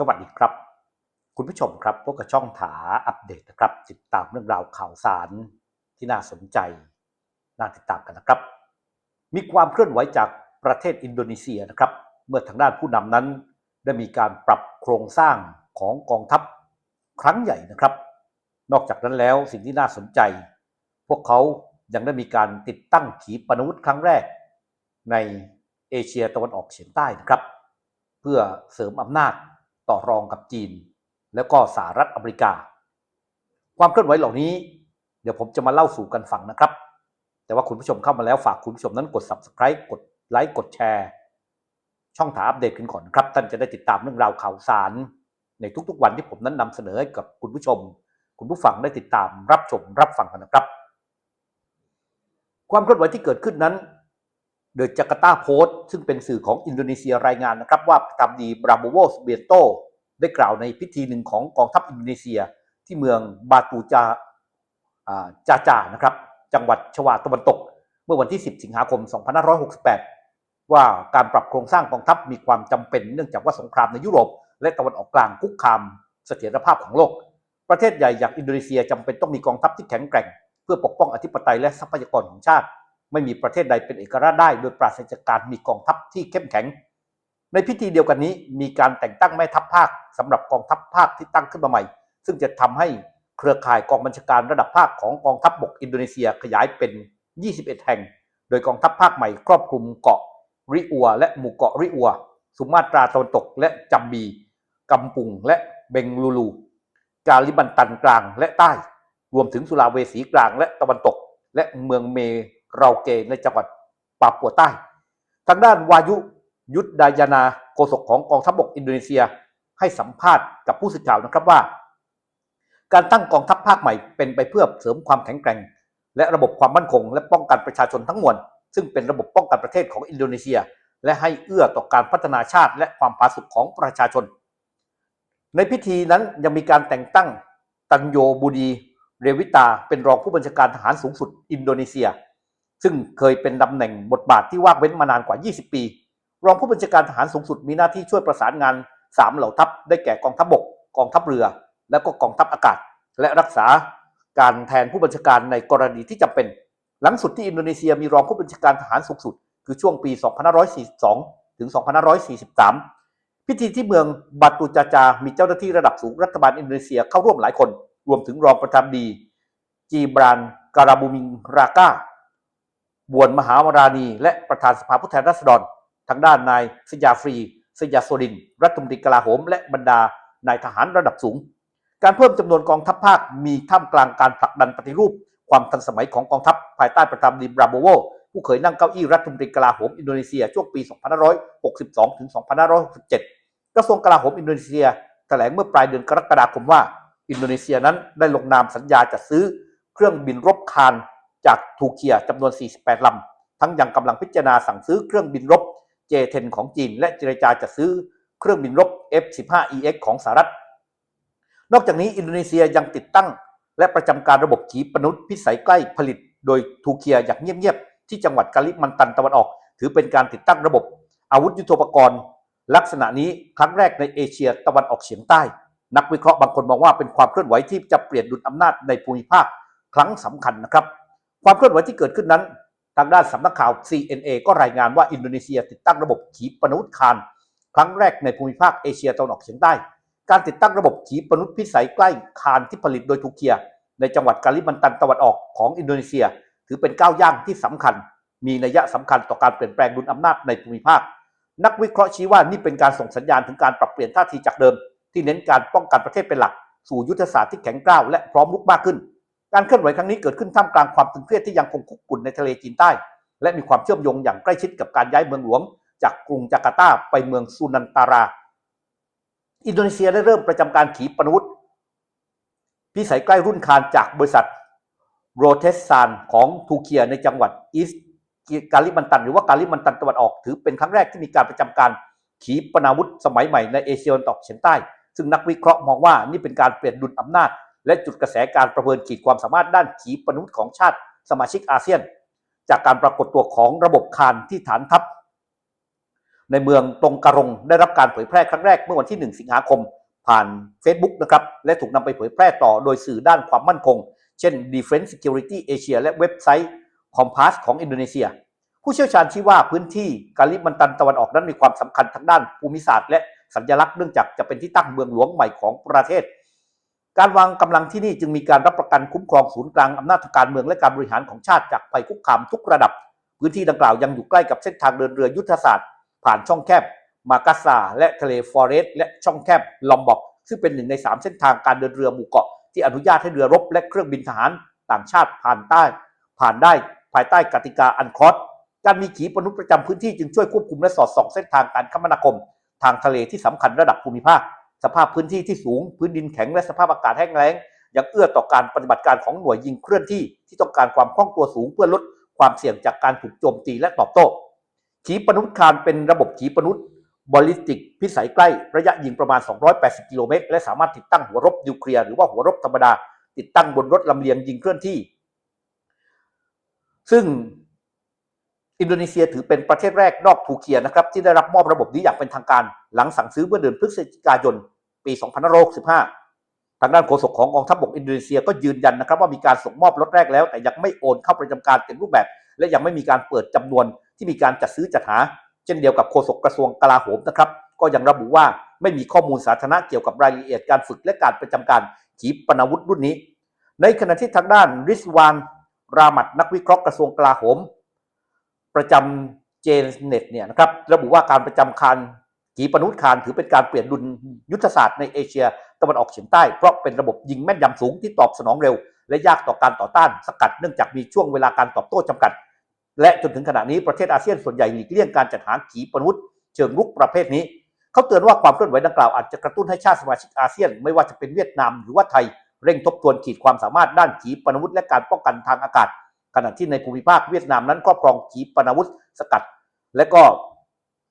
สวัสดีครับ คุณผู้ชมครับพวกกับช่องถาอัปเดตนะครับ ติดตามเรื่องราวข่าวสารที่น่าสนใจ น่าติดตามกันนะครับ มีความเคลื่อนไหวจากประเทศอินโดนีเซียนะครับ เมื่อทางด้านผู้นำนั้น ได้มีการปรับโครงสร้างของกองทัพครั้งใหญ่นะครับ นอกจากนั้นแล้วสิ่งที่น่าสนใจ พวกเขายังได้มีการติดตั้งขีปนาวุธครั้งแรก ในเอเชียตะวันออกเฉียงใต้นะครับ เพื่อเสริมอำนาจ ต่อรองกับจีน แล้วก็สหรัฐอเมริกา ความเคลื่อนไหวเหล่านี้ เดี๋ยวผมจะมาเล่าสู่กันฟังนะครับ แต่ว่าคุณผู้ชมเข้ามาแล้วฝากคุณผู้ชมนั้นกด subscribe กดไลค์กดแชร์ ช่องถาอัปเดตกันก่อนครับ ท่านจะได้ติดตามเรื่องราวข่าวสาร ในทุกๆวันที่ผมนั้นนำเสนอให้กับคุณผู้ชม คุณผู้ฟังได้ติดตามรับชมรับฟังกันนะครับ ความเคลื่อนไหวที่เกิดขึ้นนั้น เดอะจาการ์ตาโพสต์ซึ่งเป็นสื่อของอินโดนีเซียรายงานนะครับ ว่าประธานดีบราโบโวสเบียโต ได้กล่าวในพิธีหนึ่งของกองทัพอินโดนีเซีย ที่เมืองบาตูจาอ่าจาจานะครับ จังหวัดชวาตะวันตก เมื่อวันที่ 10 สิงหาคม 2568 ว่าการปรับโครงสร้างกองทัพมีความจำเป็นเนื่องจากว่าสงครามในยุโรป และตะวันออกกลางคุกคามเสถียรภาพของโลก ประเทศใหญ่อย่างอินโดนีเซียจำเป็นต้องมีกองทัพที่แข็งแกร่ง เพื่อปกป้องอธิปไตยและทรัพยากรของชาติ ไม่มีประเทศใดเป็นเอกราชได้โดยปราศจากการมีกองทัพที่เข้มแข็ง ในพิธีเดียวกันนี้มีการแต่งตั้งแม่ทัพภาคสำหรับกองทัพภาคที่ตั้งขึ้นมาใหม่ ซึ่งจะทำให้เครือข่ายกองบัญชาการระดับภาคของกองทัพบกอินโดนีเซียขยายเป็น 21 แห่ง โดยกองทัพภาคใหม่ครอบคลุมเกาะริอัว และหมู่เกาะริอัว สุมาตราตะวันตกและจัมบี กัมปุงและเบงลูลู กาลิบันตันกลางและใต้ รวมถึงสุลาเวสีกลางและตะวันตก และเมืองเม เราเกในจังหวัดปาปัวใต้ ทางด้านวายุยุทธดายนาโฆษกของกองทัพบกอินโดนีเซียให้สัมภาษณ์กับผู้สื่อข่าวนะครับว่า การตั้งกองทัพภาคใหม่เป็นไปเพื่อเสริมความแข็งแกร่ง และระบบความมั่นคง และป้องกันประชาชนทั้งมวลซึ่งเป็นระบบป้องกันประเทศของอินโดนีเซีย และให้เอื้อต่อการพัฒนาชาติ และความผาสุกของประชาชน ในพิธีนั้นยังมีการแต่งตั้งตันโยบูดี เรวิตาเป็นรองผู้บัญชาการทหารสูงสุดอินโดนีเซีย ซึ่งเคยเป็นตำแหน่งบทบาทที่ว่างเว้นมานานกว่า 20 ปี รองผู้บัญชาการทหารสูงสุดมีหน้าที่ช่วยประสานงาน 3 เหล่าทัพ ได้แก่กองทัพบกกองทัพเรือ และก็กองทัพอากาศ และรักษาการแทนผู้บัญชาการในกรณีที่จำเป็น หลังสุดที่อินโดนีเซียมีรองผู้บัญชาการทหารสูงสุด คือช่วงปี 2542 ถึง 2543 พิธีที่เมืองบาตูจาจา มีเจ้าหน้าที่ระดับสูงรัฐบาลอินโดนีเซียเข้าร่วมหลายคน รวมถึงรองประธานดี จีบรานการาบูมิงรากา บวนมหาวราณี และประธานสภาผู้แทนราษฎร ทางด้านนายสยาฟรีสยาโซดิน รัฐมนตรีกลาโหม และบรรดานายทหารระดับสูง การเพิ่มจำนวนกองทัพภาคมีท่ามกลางการผลักดันปฏิรูป ความทันสมัยของกองทัพภายใต้ประธานดีบราโบโวผู้เคยนั่งเก้าอี้รัฐมนตรีกลาโหมอินโดนีเซียช่วงปี 2562 ถึง 2567 กระทรวงกลาโหมอินโดนีเซีย แถลงเมื่อปลายเดือนกรกฎาคมว่า อินโดนีเซียนั้นได้ลงนามสัญญาจัดซื้อเครื่องบินรบคาน จากทูเคียจำนวน 48 ลำ ทั้งยังกำลังพิจารณาสั่งซื้อเครื่องบินรบ J-10 ของจีน และเจรจาจัดซื้อเครื่องบินรบ F-15EX ของสหรัฐ นอกจากนี้อินโดนีเซียยังติดตั้ง และประจำการระบบขีปนาวุธพิสัยใกล้ผลิต โดยทูเคียอย่างเงียบๆที่จังหวัดกาลิมันตันตะวันออก ถือเป็นการติดตั้งระบบ อาวุธยุทโธปกรณ์ ลักษณะนี้ครั้งแรกในเอเชียตะวันออกเฉียงใต้ นักวิเคราะห์บางคนมองว่าเป็นความเคลื่อนไหวที่จะเปลี่ยนดุลอำนาจในภูมิภาคครั้งสำคัญนะครับ ความเคลื่อนไหวที่เกิดขึ้นนั้น ทางด้านสำนักข่าว CNA ก็รายงานว่าอินโดนีเซียติดตั้งระบบขีปนาวุธคาน ครั้งแรกในภูมิภาคเอเชียตะวันออกเฉียงใต้ การติดตั้งระบบขีปนาวุธพิสัยใกล้คานที่ผลิตโดยทูเคียในจังหวัดกาลิมันตันตะวันออกของอินโดนีเซีย ถือเป็นก้าวย่างที่สำคัญ มีนัยสำคัญต่อการเปลี่ยนแปลงดุลอำนาจในภูมิภาค นักวิเคราะห์ชี้ว่านี่เป็นการส่งสัญญาณถึงการปรับเปลี่ยนท่าทีจากเดิม ที่เน้นการป้องกันประเทศเป็นหลัก สู่ยุทธศาสตร์ที่แข็งกร้าวและพร้อมรุกมากขึ้น การเคลื่อนไหวครั้งนี้เกิดขึ้นท่ามกลางความตึงเครียดที่ยังคงคุกกุ่นในทะเลจีนใต้ และมีความเชื่อมโยงอย่างใกล้ชิดกับการย้ายเมืองหลวง จากกรุงจาการ์ตาไปเมืองซูนันตารา อินโดนีเซียได้เริ่มประจำการขีปนาวุธพิสัยใกล้รุ่นคานจากบริษัทโรเทสซานของทูเคียในจังหวัดอีสกาลิมันตัน หรือว่ากาลิมันตันตะวันออกถือเป็นครั้งแรกที่มีการประจำการขีปนาวุธสมัยใหม่ในเอเชียตะวันออกเฉียงใต้ ซึ่งนักวิเคราะห์มองว่านี่เป็นการเปลี่ยนดุลอำนาจ และจุดกระแสการประเมินขีดความสามารถด้านขีปนาวุธของชาติสมาชิกอาเซียน จากการปรากฏตัวของระบบคานที่ฐานทัพ ในเมืองตรงกะรงได้รับการเผยแพร่ครั้งแรกเมื่อวันที่ 1 สิงหาคม ผ่าน Facebook นะครับและถูกนำไปเผยแพร่ต่อโดยสื่อด้านความมั่นคง เช่น Defense Security Asia และเว็บไซต์ Compass ของอินโดนีเซีย ผู้เชี่ยวชาญชี้ว่าพื้นที่กาลิมันตันตะวันออกนั้นมีความสำคัญทางด้านภูมิศาสตร์และสัญลักษณ์เนื่องจากจะเป็นที่ตั้งเมืองหลวงใหม่ของประเทศ การวางกำลังที่นี่จึงมีการรับประกันคุ้มครองศูนย์กลางอำนาจทางการเมืองและการบริหารของชาติจากภัยคุกคามทุกระดับ พื้นที่ดังกล่าวยังอยู่ใกล้กับเส้นทางเดินเรือยุทธศาสตร์ ผ่านช่องแคบ มากาซาและทะเลฟอเรสและช่องแคบลอมบอกซึ่งเป็นหนึ่งใน 3 เส้นทางการเดินเรือหมู่เกาะที่อนุญาตให้เรือรบและเครื่องบินทหารต่างชาติผ่านใต้ ผ่านได้ภายใต้กติกาอันคอสการมีขีปนาวุธประจำพื้นที่จึงช่วยควบคุมและสอดส่องเส้นทางการคมนาคม ทางทะเลที่สำคัญระดับภูมิภาค สภาพพื้นที่ที่สูง พื้นดินแข็งและสภาพอากาศแห้งแล้ง ยังเอื้อต่อการปฏิบัติการของหน่วยยิงเคลื่อนที่ที่ต้องการความคล่องตัวสูงเพื่อลดความเสี่ยงจากการถูกโจมตีและตอบโต้ขีปนาวุธคานเป็นระบบขีปนาวุธบอลลิสติก พิสัยใกล้ระยะยิงประมาณ 280 กิโลเมตร และสามารถติดตั้งหัวรบนิวเคลียร์หรือว่าหัวรบธรรมดา ติดตั้งบนรถลำเลียงยิงเคลื่อนที่ ซึ่ง อินโดนีเซียถือเป็นประเทศแรกนอกทูเคียนะครับที่ได้รับมอบระบบนี้อย่างเป็นทางการ หลังสั่งซื้อเมื่อเดือนพฤศจิกายน ปี 2565 ทางด้านโฆษกของกองทัพบกอินโดนีเซียก็ยืนยันนะครับว่ามีการส่งมอบรถแรกแล้ว แต่ยังไม่โอนเข้าประจำการเต็มรูปแบบ และยังไม่มีการเปิดจำนวนที่มีการจัดซื้อจัดหา เช่นเดียวกับโฆษกกระทรวงกลาโหมนะครับก็ยังระบุว่าไม่มีข้อมูลสาธารณะเกี่ยวกับรายละเอียดการฝึกและการประจำการขีปนาวุธรุ่นนี้ ในขณะที่ทางด้านริสวานรามัดนักวิเคราะห์กระทรวงกลาโหม ประจำเจนเน็ตเนี่ยนะครับระบุว่าการประจำคารขีปนาวุธคารถือเป็นการเปลี่ยนดุลยุทธศาสตร์ในเอเชียตะวันออกเฉียงใต้เพราะเป็นระบบยิงแม่นยำสูงที่ตอบสนองเร็ว และยากต่อการต่อต้านสกัดเนื่องจากมีช่วงเวลาการตอบโต้จำกัด และจนถึงขณะนี้ประเทศอาเซียนส่วนใหญ่หลีกเลี่ยงการจัดหาขีปนาวุธเชิงรุกประเภทนี้เขาเตือนว่าความเคลื่อนไหวดังกล่าวอาจจะกระตุ้นให้ชาติสมาชิกอาเซียน ไม่ว่าจะเป็นเวียดนามหรือว่าไทย เร่งทบทวนขีดความสามารถด้านขีปนาวุธและการป้องกันทางอากาศ ขณะที่ในภูมิภาคเวียดนามนั้นครอบครองขีปนาวุธสกัด และก็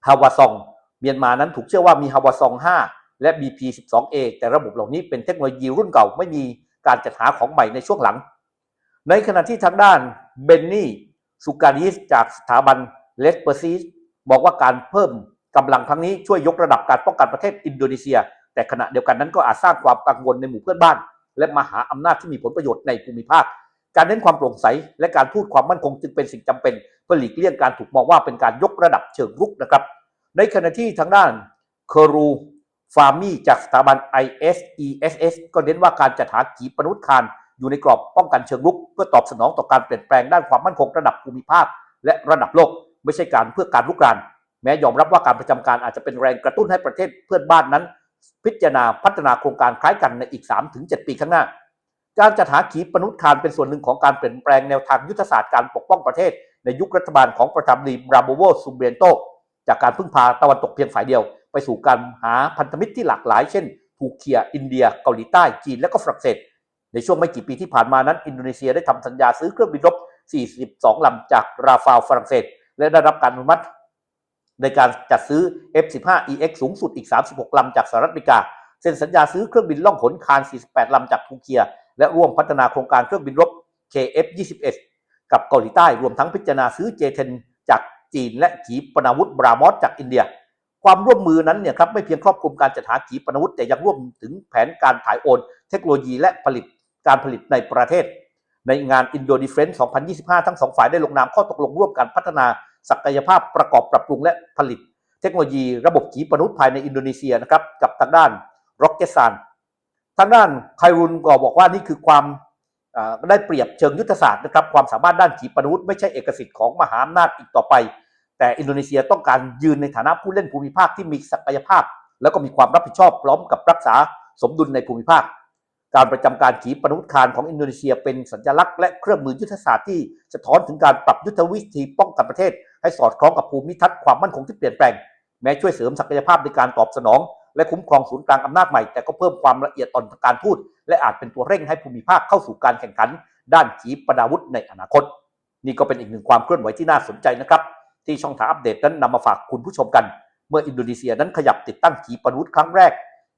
ฮาวาซอง เมียนมานั้นถูกเชื่อว่ามีฮาวาซอง 5 และ BP12A แต่ระบบเหล่านี้เป็นเทคโนโลยีรุ่นเก่าไม่มีการจัดหาของใหม่ในช่วงหลัง ในขณะที่ทางด้านเบนนี่สุการิสจากสถาบันเลสเปอร์ซีบอกว่าการเพิ่มกำลังครั้งนี้ช่วยยกระดับการป้องกันประเทศอินโดนีเซีย แต่ขณะเดียวกันนั้นก็อาจสร้างความกังวลในหมู่เพื่อนบ้าน และมหาอำนาจที่มีผลประโยชน์ในภูมิภาค การเน้นความโปร่งใสและการพูดความมั่นคงจึงเป็นสิ่งจำเป็นเพื่อหลีกเลี่ยงการถูกมองว่าเป็นการยกระดับเชิงรุกนะครับ ในขณะที่ทางด้านเคอรูฟาร์มี่จากสถาบัน ISESS ก็เน้นว่าการจัดหาขีปนาวุธคารอยู่ในกรอบป้องกันเชิงรุก เพื่อตอบสนองต่อการเปลี่ยนแปลงด้านความมั่นคงระดับภูมิภาค และระดับโลก ไม่ใช่การเพื่อการลุกราน แม้ยอมรับว่าการประจำการอาจจะเป็นแรงกระตุ้นให้ประเทศเพื่อนบ้านนั้น พิจารณาพัฒนาโครงการคล้ายกันในอีก 3-7 ปีข้างหน้า การจัดหาขีปนุธคารเป็นส่วนหนึ่งของการเปลี่ยนแปลงแนวทางยุทธศาสตร์การปกป้องประเทศ ในยุครัฐบาลของประธานาธิบดีราโบโวซูเบียนโต จากการพึ่งพาตะวันตกเพียงฝ่ายเดียว ไปสู่การหาพันธมิตรที่หลากหลาย เช่นทูเคียอินเดีย เกาหลีใต้จีนและก็ฝรั่งเศส ในช่วงไม่กี่ปีที่ผ่านมานั้น อินโดนีเซียได้ทำสัญญาซื้อเครื่องบินรบ 42 ลำจากราฟาลฝรั่งเศส และได้รับการอนุมัติ ในการจัดซื้อ F-15EX สูงสุดอีก 36 ลำจากสหรัฐอเมริกาเซ็นสัญญาซื้อเครื่องบินล่องหนคาน 48 ลำจากทูเคีย และร่วมพัฒนาโครงการเครื่องบินรบ KF-21 กับเกาหลีใต้รวมทั้งพิจารณาซื้อ J-10 จากจีนและขีปนาวุธบรามอสจากอินเดีย ความร่วมมือนั้นเนี่ยครับไม่เพียงครอบคลุมการจัดหาขีปนาวุธแต่ยังร่วมถึงแผนการถ่ายโอน เทคโนโลยีและผลิตการผลิตในประเทศ ในงาน Indo Defense 2025 ทั้งสองฝ่ายได้ลงนามข้อตกลงร่วมกันพัฒนาศักยภาพประกอบปรับปรุงและผลิต เทคโนโลยีระบบขีปนาวุธภายในอินโดนีเซียนะครับกับทางด้านร็อกเกซาน ทางด้านไครุนก็บอกว่านี่คือความได้เปรียบเชิงยุทธศาสตร์นะครับความสามารถด้านขีปนาวุธไม่ใช่เอกสิทธิ์ของมหาอำนาจอีกต่อไป แต่อินโดนีเซียต้องการยืนในฐานะผู้เล่นภูมิภาคที่มีศักยภาพ แล้วก็มีความรับผิดชอบพร้อมกับรักษาสมดุลในภูมิภาค การประจำการขีปนาวุธคารของอินโดนีเซียเป็นสัญลักษณ์และเครื่องมือยุทธศาสตร์ที่สะท้อนถึงการปรับยุทธวิธีป้องกันประเทศ ให้สอดคล้องกับภูมิทัศน์ความมั่นคงที่เปลี่ยนแปลงแม้ช่วยเสริมศักยภาพในการตอบสนอง และคุ้มครองศูนย์กลางอำนาจใหม่แต่ก็เพิ่มความละเอียดอ่อนทางการทูตและอาจเป็นตัวเร่งให้ภูมิภาคเข้าสู่การแข่งขัน ด้านขีปนาวุธในอนาคต นี่ก็เป็นอีกหนึ่งความเคลื่อนไหวที่น่าสนใจนะครับ ที่ช่องทางอัปเดตนั้นนำมาฝากคุณผู้ชมกัน เมื่ออินโดนีเซียนั้นขยับติดตั้งขีปนาวุธครั้งแรก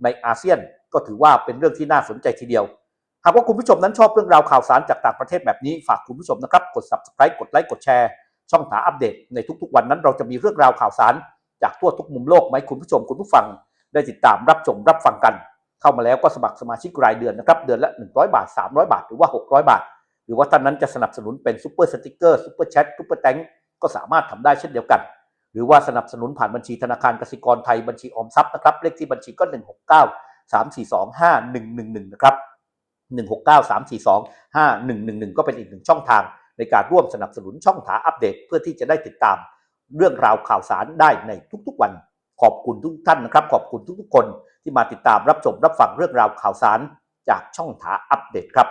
ในอาเซียนก็ถือว่าเป็นเรื่องที่น่าสนใจทีเดียวหากว่าคุณผู้ชมนั้นชอบเรื่องราวข่าวสารจากต่างประเทศแบบนี้ฝากคุณผู้ชมนะครับกด subscribe กดไลค์กดแชร์ช่องทาอัปเดตในทุกๆวันนั้นเราจะมีเรื่องราวข่าวสารจากทั่วทุกมุมโลกไหมคุณผู้ชมคุณผู้ฟัง ได้ติดตามรับชมรับฟังกัน เข้ามาแล้วก็สมัครสมาชิกรายเดือนนะครับ เดือนละ 100 บาท 300 บาท หรือว่า 600 บาท หรือว่าท่านนั้นจะสนับสนุนเป็นซูเปอร์สติกเกอร์ซูเปอร์แชทซูเปอร์แตงก็สามารถทำได้เช่นเดียวกัน หรือว่าสนับสนุนผ่านบัญชีธนาคารกสิกรไทยบัญชีออมทรัพย์นะครับเลขที่บัญชีก็ 169 342 5111นะครับ169 342 5111 ก็เป็นอีกหนึ่งช่องทาง ในการร่วมสนับสนุนช่องถาอัปเดต เพื่อที่จะได้ติดตามเรื่องราวข่าวสารได้ในทุกๆวัน ขอบคุณทุกท่านนะครับ ขอบคุณทุกๆคนที่มาติดตามรับชมรับฟังเรื่องราวข่าวสาร จากช่องถาอัปเดตครับ